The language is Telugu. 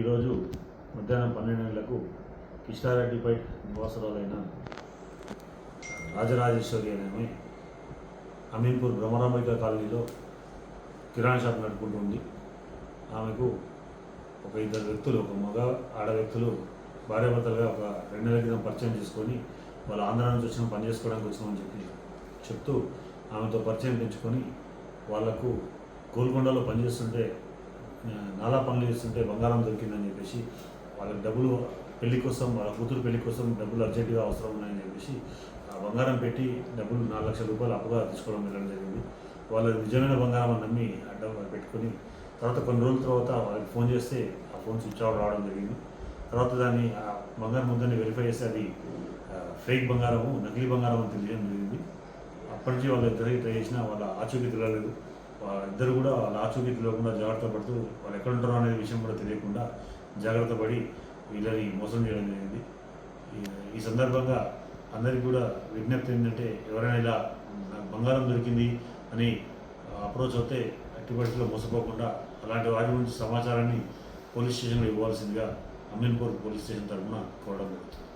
ఈరోజు మధ్యాహ్నం పన్నెండు గంటలకు కిష్టారెడ్డిపై నివాసరాలైన రాజరాజేశ్వరి అనే ఆమె అమీన్పూర్ బ్రహ్మరాంబిక కాలనీలో కిరాణా షాప్ నడుపుకుంటుంది. ఆమెకు ఒక ఇద్దరు వ్యక్తులు ఒక మగ ఆడ వ్యక్తులు భార్యాభర్తలుగా ఒక రెండు నెలల క్రితం పరిచయం చేసుకొని వాళ్ళు ఆంధ్ర నుంచి వచ్చిన పని చేసుకోవడానికి వచ్చినామని చెప్పి చెప్తూ ఆమెతో పరిచయం పెంచుకొని వాళ్ళకు గోల్కొండలో పనిచేస్తుంటే నాలా పనులు చేస్తుంటే బంగారం దొరికిందని చెప్పేసి వాళ్ళకి డబ్బులు పెళ్ళి కోసం వాళ్ళ కూతురు పెళ్ళి కోసం డబ్బులు అర్జెంటుగా అవసరం ఉన్నాయని చెప్పేసి ఆ బంగారం పెట్టి డబ్బులు నాలుగు లక్షల రూపాయలు అప్పుగా తీసుకోవడం వెళ్ళడం జరిగింది. వాళ్ళు నిజమైన బంగారం అని నమ్మి అడ్డం పెట్టుకొని తర్వాత కొన్ని రోజుల తర్వాత వాళ్ళకి ఫోన్ చేస్తే ఆ ఫోన్ స్విచ్ ఆఫ్ రావడం జరిగింది. తర్వాత దాన్ని ఆ బంగారం ముద్దని వెరిఫై చేస్తే అది ఫేక్ బంగారము నకిలీ బంగారం అని తెలియడం జరిగింది. అప్పటి నుంచి వాళ్ళు ఇద్దరికి ట్రై చేసినా వాళ్ళ ఆచూకీ తెలియలేదు. ఇద్దరు కూడా వాళ్ళ ఆచూకీ తెలియకుండా జాగ్రత్త పడుతూ వాళ్ళు ఎక్కడ ఉంటారో అనే విషయం కూడా తెలియకుండా జాగ్రత్త పడి వీళ్ళని మోసం చేయడం జరిగింది. ఈ- సందర్భంగా అందరికీ కూడా విజ్ఞప్తి ఏంటంటే ఎవరైనా ఇలా నాకు బంగారం దొరికింది అని అప్రోచ్ అవుతే అట్టి పరిస్థితుల్లో మోసపోకుండా అలాంటి వారి గురించి సమాచారాన్ని పోలీస్ స్టేషన్లో ఇవ్వాల్సిందిగా అమీన్పూర్ పోలీస్ స్టేషన్ తరఫున కోరడం జరుగుతుంది.